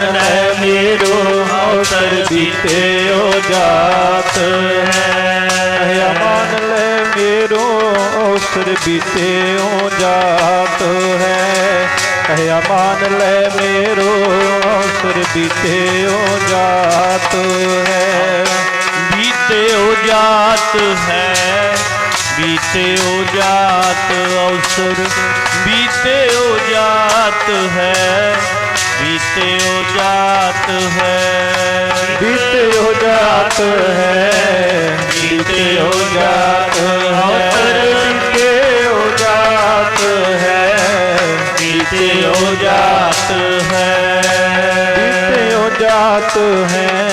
ਜਨ ਲੈ ਮੇਰੋ ਹਉ ਤਰ ਬੀਤਿਓ ਜਾਤ। ਹੈ ਅਮਨ ਲੈ ਮੇਰੋ, ਅਵਸਰ ਬੀਤਿਓ ਜਾਤ ਹੈ। ਹੈ ਅਮਨ ਲੈ ਮੇਰੋ, ਅਵਸਰ ਬੀਤਿਓ ਜਾਤ ਹੈ। ਬੀਤਿਓ ਜਾਤ ਹੈ ਬੀਤਿਓ ਜਾਤ, ਅਵਸਰ ਬੀਤਿਓ ਜਾਤ ਹੈ। है बीते जात है। बीते हो जात है। बीते हो जात है। हो जात है। बीते ओ जात है। बीते हो जात है।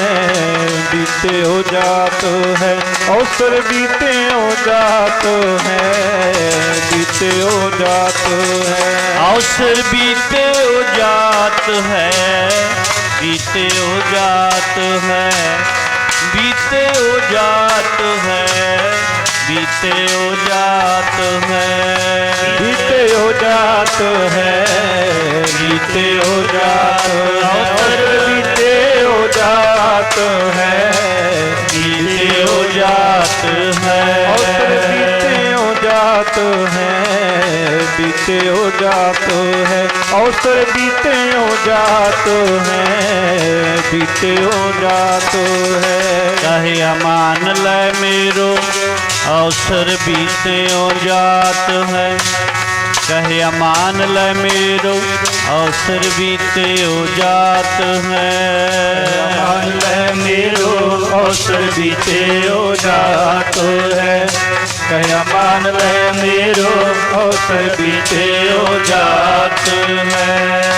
बीते हो जात है। अवसर बीते हो जात है। बीते हो जात है अवसर बीते ओ जात है बीते ओ जात है बीते ओ जात है बीते ओ जात है बीते हो जात है बीते हो जात बीते हो जात है अवसर बीते हो जात है बीते हो जात है। कहे अमान ले मेरो अवसर बीते हो जात है। कहे अमान ले मेरो अवसर बीते हो जात है। मान ले मेरो अवसर बीते हो जात अमान वह मेरो अवसर बीते ओ जात में।